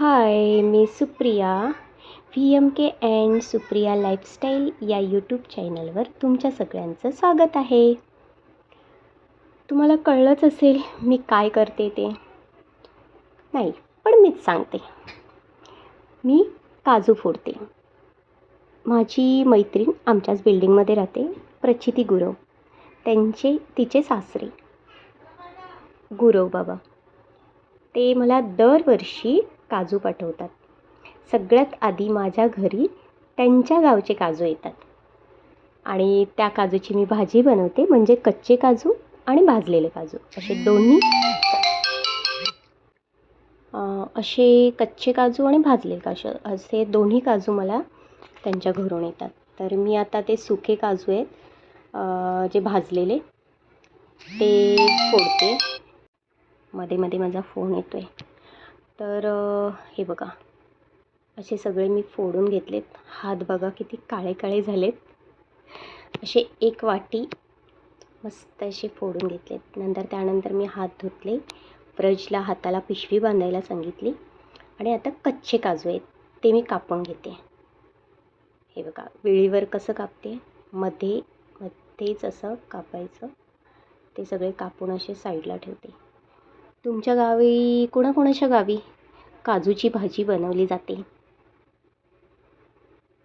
High me Supriya. V M K and Supriya lifestyle या YouTube चॅनलवर तुमच्या सगळ्यांचं स्वागत आहे. तुम्हाला कळलंच असेल मी काय करते ते. नाही पण मीच सांगते. मी काजू फोडते. माझी मैत्रीण आमच्याच बिल्डिंगमध्ये राहते प्रचिती गुरव. त्यांचे तिचे सासरे. गुरव बाबा. ते मला दरवर्षी काजू पाठवतात. सगळ्यात आधी माझ्या घरी त्यांच्या गावचे काजू येतात. आणि त्या काजूची मी भाजी बनवते म्हणजे कच्चे काजू आणि भाजलेले काजू. असे दोन्ही असे कच्चे काजू आणि भाजलेले काजू असे दोन्ही काजू मला त्यांच्या घरून येतात. तर मी आता ते सुके काजू आहेत जे भाजलेले ते फोडते. मध्ये मध्ये माझा फोन येतो आहे तर हे बघा. असे सगळे मी फोडून घेतलेत. हात बघा किती काळे काळे झालेत. असे एक वाटी मस्त असे फोडून घेतलेत. नंतर त्यानंतर मी हात धुतले. ब्रजला हाताला पिशवी बांधायला सांगितली. आणि आता कच्चे काजू आहेत. ते मी कापून घेते. हे बघा वेळीवर कसं कापते? मध्ये मध्येच असं कापायचं. ते सगळे कापून असे साईडला ठेवते. तुमच्या गावी कोणाकोणाच्या गावी काजूची भाजी बनवली जाते?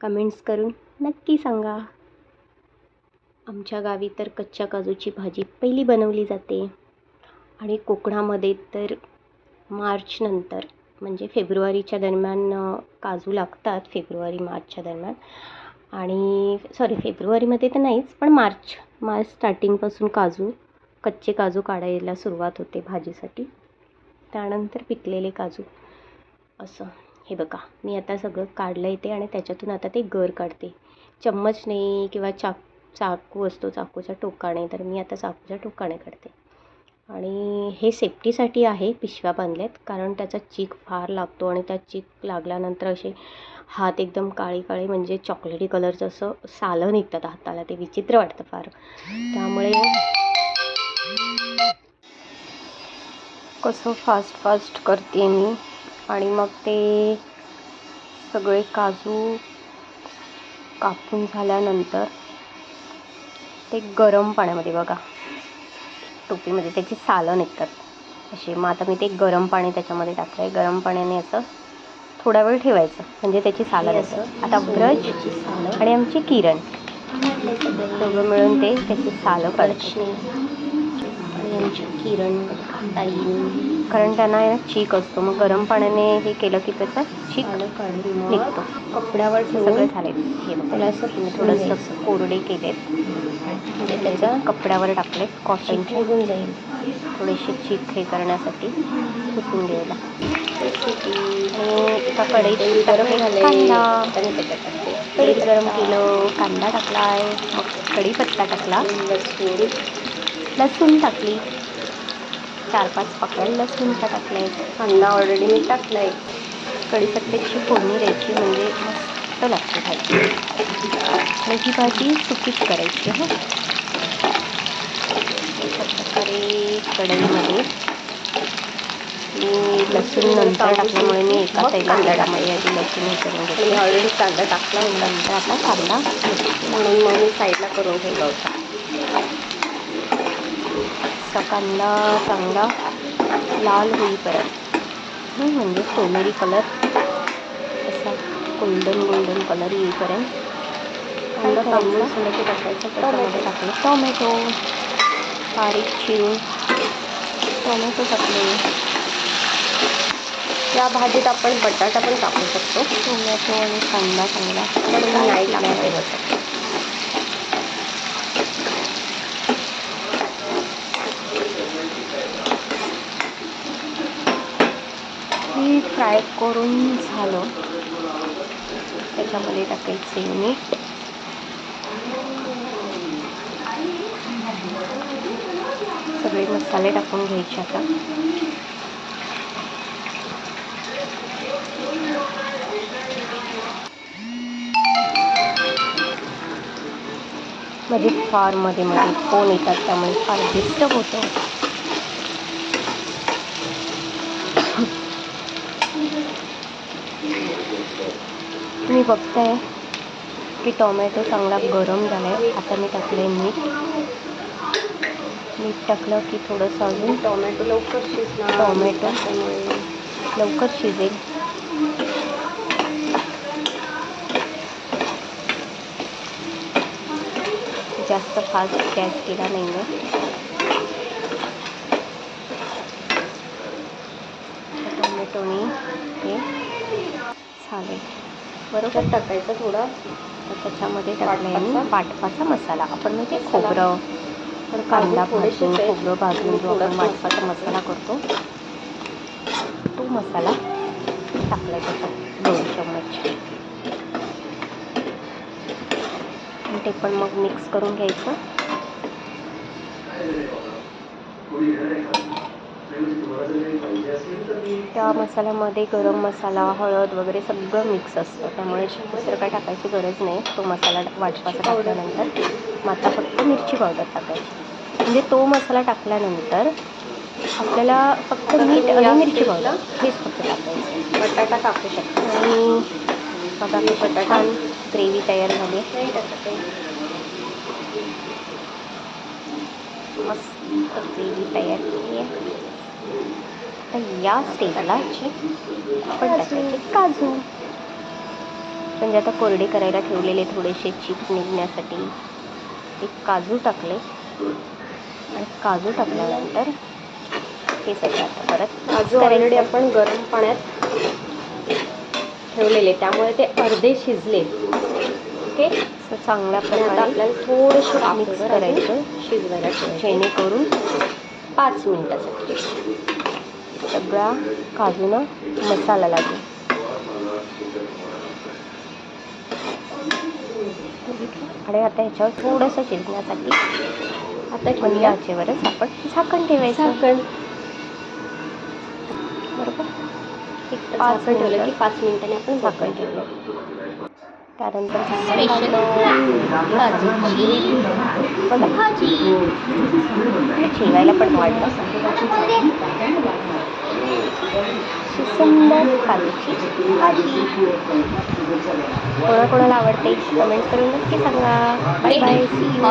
कमेंट्स करून नक्की सांगा. आमच्या गावी तर कच्च्या काजूची भाजी पहिली बनवली जाते. आणि कोकणामध्ये तर मार्चनंतर म्हणजे फेब्रुवारीच्या दरम्यान काजू लागतात फेब्रुवारी मार्चच्या दरम्यान. आणि सॉरी फेब्रुवारीमध्ये तर नाहीच पण मार्च मार्च स्टार्टिंगपासून काजू कच्चे काजू काढायला सुरुवात होते भाजीसाठी. त्यानंतर पिकलेले काजू. असं. हे बघा. मी आता सगळं काढलं येते आणि त्याच्यातून आता ते गर काढते. चम्मचने किंवा चाक चाकू असतो चाकूच्या टोकाने तर मी आता चाकूच्या टोकाने काढते. आणि हे सेफ्टीसाठी आहे पिशव्या बांधल्यात कारण त्याचा चीक फार लागतो आणि त्या चीक लागल्यानंतर असे हात एकदम काळे काळे म्हणजे चॉकलेटी कलरचं असं सालं निघतात हाताला. ते विचित्र वाटतं फार. त्यामुळे कसं फास्ट फास्ट करते मी. आणि मग ते सगळे काजू कापून झाल्यानंतर ते गरम पाण्यामध्ये बघा. टोपीमध्ये त्याची सालं निघतात. असे. मग आता मी ते गरम पाणी त्याच्यामध्ये टाकलं आहे गरम पाण्याने असं थोडा वेळ ठेवायचं. म्हणजे त्याची सालं निघतात. आता ब्रज आणि आमची किरण. दोघं मिळून ते त्याची सालं काढते आणि आमची किरण. ताई कारण त्यांना आहे चीक असतो. मग गरम पाण्याने हे केलं की त्याचा चीक निघतो. कपड्यावर सगळं झाले हे बघा. मी थोडंसं कोरडे केलेत. म्हणजे त्याच्या कपड्यावर टाकलेत. कॉटनचे निघून जाईल. थोडेसे चीक हे करण्यासाठी पुसून घ्यायला. आणि एका कढईत गरम झाले त्याच्यात तेल गरम केलं. कांदा टाकलाय. मग कढीपत्ता टाकला. लसूण. लसूण टाकली. चार पाच पाकळ्या लसूणच्या टाकल्या? कांदा ऑलरेडी मी टाकलाय. कढीपत्त्याची फोडणी द्यायची म्हणजे मस्त लागते भाजी. ही भाजी सुकीच करायची हो. अशा प्रकारे कढईमध्ये. मी लसूण नंतर टाकल्यामुळे मी एका साईडला दडामध्ये आधी लसूण हे करून मी घेतलं ऑलरेडी कांदा टाकला. होता नंतर आता कांदा म्हणून मग मी साईडला करून ठेवला होता. असा कांदा चांगला लाल होईपर्यंत हं, म्हणजे सोनेरी कलर असा गोल्डन गोल्डन कलर येईपर्यंत कांदा टाकायचं त्याच्यामध्ये टाकले टोमॅटो बारीक चिरून टोमॅटो टाकले या भाजीत आपण बटाटा पण टाकू शकतो टोमॅटो आणि कांदा चांगला नाही टाकला टाकला मी फ्राय करून झालं. त्याच्यामध्ये टाकायचे मीठ सगळे मसाले टाकून घ्यायचे आता. म्हणजे फारमध्ये मध्ये म्हणजे फोन येतात त्यामुळे फार डिस्टर्ब होतं. तुम्ही बघताय की टोमॅटो चांगला गरम झाला आहे आता मी टाकलं मीठ. मीठ टाकलं की थोडंसं अजून टोमॅटो लवकर शिजणार. टोमॅटो. लवकर शिजेल. जास्त फास्ट गॅस केला नाही आहे टोमॅटोनी हे चालेल बरोबर टाकायचं थोडं तर त्याच्यामध्ये टाकलं पाटपाचा? पाटपाचा मसाला आपण म्हणजे. खोबरं तर कांदा भाजून. खोबरं भाजून जो आपण वाटपाचा मसाला करतो तो मसाला टाकला त्याच्यात दोन चम्मच आणि ते पण मग मिक्स करून घ्यायचं त्या मसाल्यामध्ये गरम मसाला हळद वगैरे सगळं मिक्स असतं. त्यामुळे दुसरं काय टाकायची गरज नाही. तो मसाला वाटपाचा टाकल्यानंतर मग आता फक्त मिरची पावडर टाकायची. म्हणजे तो मसाला टाकल्यानंतर आपल्याला फक्त मीठ आणि मिरची पावडर हेच फक्त टाकायचं. बटाटा टाकू शकतो. आणि बघा की छान ग्रेव्ही तयार झाली. मस्त ग्रेव्ही तयार या स्टेजला आपण टाकायचे काजू. म्हणजे आता कोरडे करायला ठेवलेले थोडेसे चीक निघण्यासाठी ते काजू टाकले. आणि काजू टाकल्यानंतर हे सगळं आता परत काजू. ऑलरेडी आपण गरम पाण्यात ठेवलेले त्यामुळे ते अर्धे शिजले. ओके? असं चांगल्या प्रकारे आपल्याला थोडंसं मिक्स करायचं. शिजवायला जेणेकरून पाच मिनिटासाठी. सगळा काजूनं मसाला लागेल? आणि आता ह्याच्यावर थोडंसं शिजण्यासाठी आता ठेवूया आचेवरच आपण झाकण ठेवायचं. झाकण. बरोबर? एक पाच ठेवलं की पाच मिनिटांनी आपण झाकण ठेवलं. त्यानंतर ठेवायला पण वाटतं. सुंदर काजूची भाजी कोणाकोणाला आवडते? कमेंट करून नक्की सांगा. Bye bye see you